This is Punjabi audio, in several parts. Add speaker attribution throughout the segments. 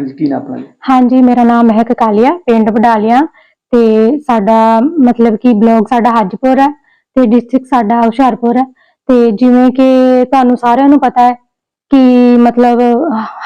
Speaker 1: ਹਾਂਜੀ, ਕੀ ਨਾਮ ਆਪਣਾ
Speaker 2: ਹਾਂਜੀ, ਮੇਰਾ ਨਾਮ ਮਹਿਕ ਕਾਲੀਆ, ਪਿੰਡ ਵਡਾਲੀਆਂ। ਤੇ ਸਾਡਾ ਮਤਲਬ ਕਿ ਬਲਾਕ ਸਾਡਾ ਹਾਜਪੁਰ ਹੈ ਤੇ ਡਿਸਟ੍ਰਿਕਟ ਸਾਡਾ ਹੁਸ਼ਿਆਰਪੁਰ ਹੈ। ਤੇ ਜਿਵੇਂ ਕਿ ਤੁਹਾਨੂੰ ਸਾਰਿਆਂ ਨੂੰ ਪਤਾ ਹੈ ਕਿ ਮਤਲਬ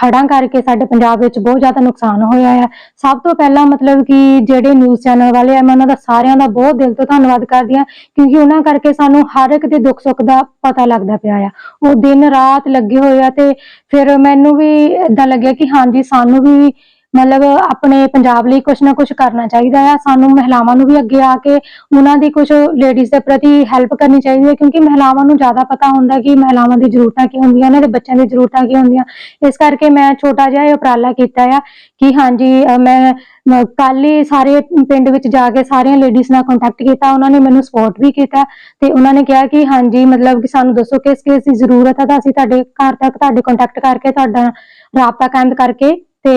Speaker 2: ਹੜ੍ਹਾਂ ਕਰਕੇ ਸਾਡੇ ਪੰਜਾਬ ਵਿੱਚ ਬਹੁਤ ਜ਼ਿਆਦਾ ਨੁਕਸਾਨ ਹੋਇਆ ਹੈ ਸਭ ਤੋਂ ਪਹਿਲਾਂ ਮਤਲਬ ਕਿ ਜਿਹੜੇ ਨਿਊਜ਼ ਚੈਨਲ ਵਾਲੇ ਆ, ਮੈਂ ਉਹਨਾਂ ਦਾ ਸਾਰਿਆਂ ਦਾ ਬਹੁਤ ਦਿਲ ਤੋਂ ਧੰਨਵਾਦ ਕਰਦੀ ਹਾਂ, ਕਿਉਂਕਿ ਉਹਨਾਂ ਕਰਕੇ ਸਾਨੂੰ ਹਰ ਇੱਕ ਦੇ ਦੁੱਖ ਸੁੱਖ ਦਾ ਪਤਾ ਲੱਗਦਾ ਪਿਆ ਆ। ਉਹ ਦਿਨ ਰਾਤ ਲੱਗੇ ਹੋਏ ਆ ਤੇ ਫਿਰ ਮੈਨੂੰ ਵੀ ਇਦਾਂ ਲੱਗਿਆ ਕਿ ਹਾਂਜੀ, ਸਾਨੂੰ ਵੀ ਮਤਲਬ ਆਪਣੇ ਪੰਜਾਬ ਲਈ ਕੁਝ ਨਾ ਕੁਝ ਕਰਨਾ ਚਾਹੀਦਾ ਆ। ਸਾਨੂੰ ਮਹਿਲਾਵਾਂ ਨੂੰ ਵੀ ਅੱਗੇ ਆ ਕੇ ਉਹਨਾਂ ਦੀ ਕੁਝ ਲੇਡੀਜ਼ ਦੇ ਪ੍ਰਤੀ ਹੈਲਪ ਕਰਨੀ ਚਾਹੀਦੀ ਹੈ, ਕਿਉਂਕਿ ਮਹਿਲਾਵਾਂ ਨੂੰ ਜ਼ਿਆਦਾ ਪਤਾ ਹੁੰਦਾ ਕਿ ਮਹਿਲਾਵਾਂ ਦੀ ਜ਼ਰੂਰਤਾਂ ਕੀ ਹੁੰਦੀਆਂ ਉਹਨਾਂ ਦੇ ਬੱਚਿਆਂ ਦੀ ਜ਼ਰੂਰਤਾਂ ਕੀ ਹੁੰਦੀਆਂ। ਇਸ ਕਰਕੇ ਮੈਂ ਛੋਟਾ ਜਿਹਾ ਇਹ ਉਪਰਾਲਾ ਕੀਤਾ ਆ ਕਿ ਹਾਂਜੀ ਮੈਂ ਕੱਲ ਹੀ ਸਾਰੇ ਪਿੰਡ ਵਿੱਚ ਜਾ ਕੇ ਸਾਰੀਆਂ ਲੇਡੀਜ਼ ਨਾਲ ਕੰਟੈਕਟ ਕੀਤਾ। ਉਹਨਾਂ ਨੇ ਮੈਨੂੰ ਸਪੋਰਟ ਵੀ ਕੀਤਾ ਤੇ ਉਹਨਾਂ ਨੇ ਕਿਹਾ ਕਿ ਹਾਂਜੀ, ਮਤਲਬ ਕਿ ਸਾਨੂੰ ਦੱਸੋ ਕਿਸ ਕਿਸ ਦੀ ਜ਼ਰੂਰਤ ਹੈ ਤਾਂ ਅਸੀਂ ਤੁਹਾਡੇ ਘਰ ਤੱਕ ਤੁਹਾਡੇ ਕੰਟੈਕਟ ਕਰਕੇ, ਤੁਹਾਡਾ ਰਾਬਤਾ ਕਾਇਮ ਕਰਕੇ ਤੇ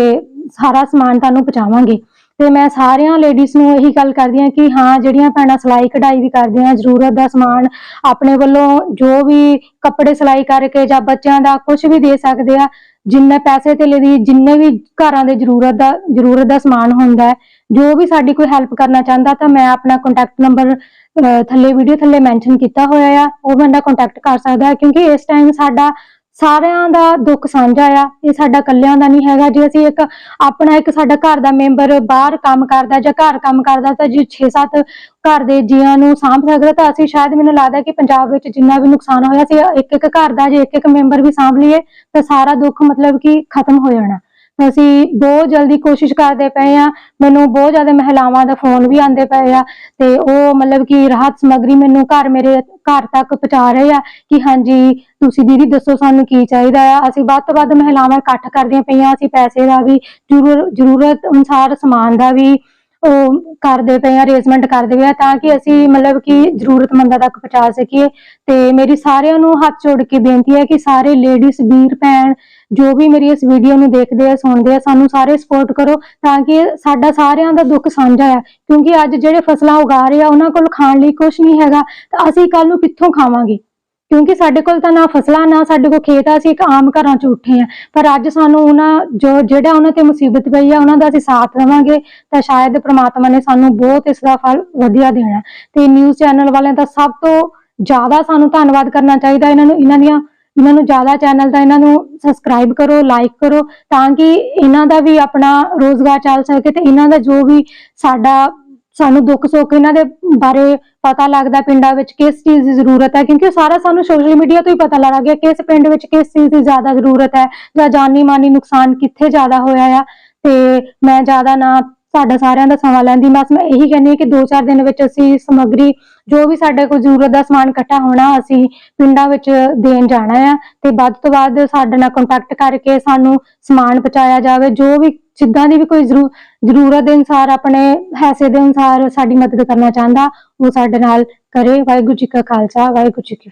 Speaker 2: ਸਾਰਾ ਸਮਾਨ ਤੁਹਾਨੂੰ ਪਹੁੰਚਾਵਾਂਗੇ। ਤੇ ਮੈਂ ਸਾਰਿਆਂ ਲੇਡੀਜ਼ ਨੂੰ ਇਹੀ ਗੱਲ ਕਰਦੀ ਹਾਂ ਕਿ ਹਾਂ, ਜਿਹੜੀਆਂ ਭੈਣਾਂ ਸਿਲਾਈ ਕਢਾਈ ਵੀ ਕਰਦੀਆਂ, ਜ਼ਰੂਰਤ ਦਾ ਸਮਾਨ ਆਪਣੇ ਵੱਲੋਂ ਜੋ ਵੀ ਕੱਪੜੇ ਸਿਲਾਈ ਕਰਕੇ ਜਾਂ ਬੱਚਿਆਂ ਦਾ ਕੁਝ ਵੀ ਦੇ ਸਕਦੇ ਆ, ਜਿੰਨੇ ਪੈਸੇ ਤੇ ਦੀ, ਜਿੰਨੇ ਵੀ ਘਰਾਂ ਦੇ ਜ਼ਰੂਰਤ ਦਾ ਜ਼ਰੂਰਤ ਦਾ ਸਮਾਨ ਹੁੰਦਾ ਜੋ ਵੀ ਸਾਡੀ ਕੋਈ ਹੈਲਪ ਕਰਨਾ ਚਾਹੁੰਦਾ ਤਾਂ ਮੈਂ ਆਪਣਾ ਕੰਟੈਕਟ ਨੰਬਰ ਥੱਲੇ ਵੀਡੀਓ ਥੱਲੇ ਮੈਂਸ਼ਨ ਕੀਤਾ ਹੋਇਆ ਆ, ਉਹ ਬੰਦਾ ਕੰਟੈਕਟ ਕਰ ਸਕਦਾ ਕਿਉਂਕਿ ਇਸ ਟਾਈਮ ਸਾਡਾ ਸਾਰਿਆਂ ਦਾ ਦੁੱਖ ਸਾਂਝਾ ਆ। ਇਹ ਸਾਡਾ ਕੱਲਿਆਂ ਦਾ ਨਹੀਂ ਹੈਗਾ। ਜੇ ਅਸੀਂ ਇੱਕ ਆਪਣਾ ਇੱਕ ਸਾਡਾ ਘਰ ਦਾ ਮੈਂਬਰ ਬਾਹਰ ਕੰਮ ਕਰਦਾ ਜਾਂ ਘਰ ਕੰਮ ਕਰਦਾ ਤਾਂ ਜੇ 6-7 ਘਰ ਦੇ ਜੀਆਂ ਨੂੰ ਸਾਂਭ ਸਕਦਾ ਤਾਂ ਅਸੀਂ ਸ਼ਾਇਦ ਮੈਨੂੰ ਲੱਗਦਾ ਕਿ ਪੰਜਾਬ ਵਿੱਚ ਜਿੰਨਾ ਵੀ ਨੁਕਸਾਨ ਹੋਇਆ ਸੀ ਇੱਕ ਇੱਕ ਘਰ ਦਾ ਜੇ ਇੱਕ ਇੱਕ ਮੈਂਬਰ ਵੀ ਸਾਂਭ ਲਈਏ ਤਾਂ ਸਾਰਾ ਦੁੱਖ ਮਤਲਬ ਕਿ ਖਤਮ ਹੋ ਜਾਣਾ। ਅਸੀਂ ਬਹੁਤ ਜਲਦੀ ਕੋਸ਼ਿਸ਼ ਕਰਦੇ ਪਏ ਆ ਮੈਨੂੰ ਬਹੁਤ ਜ਼ਿਆਦਾ ਮਹਿਲਾਵਾਂ ਦਾ ਫੋਨ ਵੀ ਆਉਂਦੇ ਪਏ ਆ ਤੇ ਉਹ ਮਤਲਬ ਕਿ ਰਾਹਤ ਸਮੱਗਰੀ ਮੈਨੂੰ ਘਰ ਮੇਰੇ ਘਰ ਤੱਕ ਪਹੁੰਚਾ ਰਹੇ ਆ ਕਿ ਹਾਂਜੀ, ਤੁਸੀਂ ਦੀਦੀ ਦੱਸੋ ਸਾਨੂੰ ਕੀ ਚਾਹੀਦਾ ਆ। ਅਸੀਂ ਵੱਧ ਤੋਂ ਵੱਧ ਮਹਿਲਾਵਾਂ ਇਕੱਠ ਕਰਦੀਆਂ ਪਈਆਂ, ਅਸੀਂ ਪੈਸੇ ਦਾ ਵੀ ਜ਼ਰੂਰ ਜ਼ਰੂਰਤ ਅਨੁਸਾਰ ਸਮਾਨ ਦਾ ਵੀ ਉਹ ਕਰਦੇ ਪਏ ਆ ਅਰੇਂਜਮੈਂਟ ਕਰਦੇ ਪਏ ਆ ਤਾਂ ਕਿ ਅਸੀਂ ਮਤਲਬ ਕਿ ਜ਼ਰੂਰਤਮੰਦਾਂ ਤੱਕ ਪਹੁੰਚਾ ਸਕੀਏ। ਤੇ ਮੇਰੀ ਸਾਰਿਆਂ ਨੂੰ ਹੱਥ ਜੋੜ ਕੇ ਬੇਨਤੀ ਹੈ ਕਿ ਸਾਰੇ ਲੇਡੀਜ਼ ਵੀਰ, ਭੈਣ, ਜੋ ਵੀ ਮੇਰੀ ਇਸ ਵੀਡੀਓ ਨੂੰ ਦੇਖਦੇ ਆ, ਸੁਣਦੇ ਆ, ਸਾਨੂੰ ਸਾਰੇ ਸਪੋਰਟ ਕਰੋ ਤਾਂ ਕਿ ਸਾਡਾ ਸਾਰਿਆਂ ਦਾ ਦੁੱਖ ਸਾਂਝਾ ਆ। ਕਿਉਂਕਿ ਅੱਜ ਜਿਹੜੇ ਫਸਲਾਂ ਉਗਾ ਰਹੇ ਆ, ਉਹਨਾਂ ਕੋਲ ਖਾਣ ਲਈ ਕੁਝ ਨਹੀਂ ਹੈਗਾ, ਤਾਂ ਅਸੀਂ ਕੱਲ ਨੂੰ ਕਿੱਥੋਂ ਖਾਵਾਂਗੇ? ਕਿਉਂਕਿ ਸਾਡੇ ਕੋਲ ਤਾਂ ਨਾ ਫਸਲਾਂ, ਨਾ ਸਾਡੇ ਕੋਲ ਖੇਤ ਆ, ਅਸੀਂ ਇੱਕ ਆਮ ਘਰਾਂ 'ਚ ਉੱਠੇ ਆ ਪਰ ਅੱਜ ਸਾਨੂੰ ਉਹਨਾਂ ਜੋ, ਜਿਹੜਾ ਉਹਨਾਂ ਤੇ ਮੁਸੀਬਤ ਪਈ ਆ, ਉਹਨਾਂ ਦਾ ਅਸੀਂ ਸਾਥ ਦੇਵਾਂਗੇ। ਤਾਂ ਸ਼ਾਇਦ ਪ੍ਰਮਾਤਮਾ ਨੇ ਸਾਨੂੰ ਬਹੁਤ ਇਸ ਦਾ ਫਲ ਵਧੀਆ ਦੇਣਾ। ਤੇ ਨਿਊਜ਼ ਚੈਨਲ ਵਾਲਿਆਂ ਦਾ ਸਭ ਤੋਂ ਜ਼ਿਆਦਾ ਸਾਨੂੰ ਧੰਨਵਾਦ ਕਰਨਾ ਚਾਹੀਦਾ। ਇਹਨਾਂ ਨੂੰ, ਇਹਨਾਂ ਦੀਆਂ, ਇਹਨਾਂ ਨੂੰ ਜ਼ਿਆਦਾ ਚੈਨਲ ਦਾ ਇਹਨਾਂ ਨੂੰ ਸਬਸਕ੍ਰਾਈਬ ਕਰੋ ਲਾਈਕ ਕਰੋ, ਤਾਂ ਕਿ ਇਹਨਾਂ ਦਾ ਵੀ ਆਪਣਾ ਰੋਜ਼ਗਾਰ ਚੱਲ ਸਕੇ ਤੇ ਇਹਨਾਂ ਦਾ ਜੋ ਵੀ ਸਾਡਾ ਸਾਨੂੰ ਦੁੱਖ ਸੁੱਖ ਇਹਨਾਂ ਦੇ ਬਾਰੇ ਪਤਾ ਲੱਗਦਾ ਪਿੰਡਾਂ ਵਿੱਚ ਕਿਸ ਚੀਜ਼ ਦੀ ਜ਼ਰੂਰਤ ਹੈ, ਕਿਉਂਕਿ ਸਾਰਾ ਸਾਨੂੰ ਸੋਸ਼ਲ ਮੀਡੀਆ ਤੋਂ ਹੀ ਪਤਾ ਲੱਗ ਗਿਆ ਕਿਸ ਪਿੰਡ ਵਿੱਚ ਕਿਸ ਚੀਜ਼ ਦੀ ਜ਼ਿਆਦਾ ਜ਼ਰੂਰਤ ਹੈ ਜਾਂ ਜਾਨੀ ਮਾਨੀ ਨੁਕਸਾਨ ਕਿੱਥੇ ਜ਼ਿਆਦਾ ਹੋਇਆ ਆ। ਤੇ ਮੈਂ ਜ਼ਿਆਦਾ ਨਾ ਸਾਡਾ ਸਾਰਿਆਂ ਦਾ ਸਮਾਂ ਲੈਂਦੀ। ਬਸ ਮੈਂ ਇਹੀ ਕਹਿੰਦੀ ਹਾਂ ਕਿ 2-4 ਦਿਨ ਵਿੱਚ ਅਸੀਂ ਸਮੱਗਰੀ, ਜੋ ਵੀ ਸਾਡੇ ਕੋਲ ਜ਼ਰੂਰਤ ਦਾ ਸਮਾਨ ਇਕੱਠਾ ਹੋਣਾ, ਅਸੀਂ ਪਿੰਡਾਂ ਵਿੱਚ ਦੇਣ ਜਾਣਾ ਆ। ਤੇ ਵੱਧ ਤੋਂ ਵੱਧ ਸਾਡੇ ਨਾਲ ਕੰਟੈਕਟ ਕਰਕੇ ਸਾਨੂੰ ਸਮਾਨ ਪਹੁੰਚਾਇਆ ਜਾਵੇ। ਜੋ ਵੀ ਜਿੱਦਾਂ ਦੀ ਵੀ ਕੋਈ ਜ਼ਰੂਰਤ ਦੇ ਅਨੁਸਾਰ ਆਪਣੇ ਹੈਸੇ ਦੇ ਅਨੁਸਾਰ ਸਾਡੀ ਮਦਦ ਕਰਨਾ ਚਾਹੁੰਦਾ, ਉਹ ਸਾਡੇ ਨਾਲ ਕਰੇ। ਵਾਹਿਗੁਰੂ ਜੀ ਕਾ ਖਾਲਸਾ, ਵਾਹਿਗੁਰੂ ਜੀ ਕੀ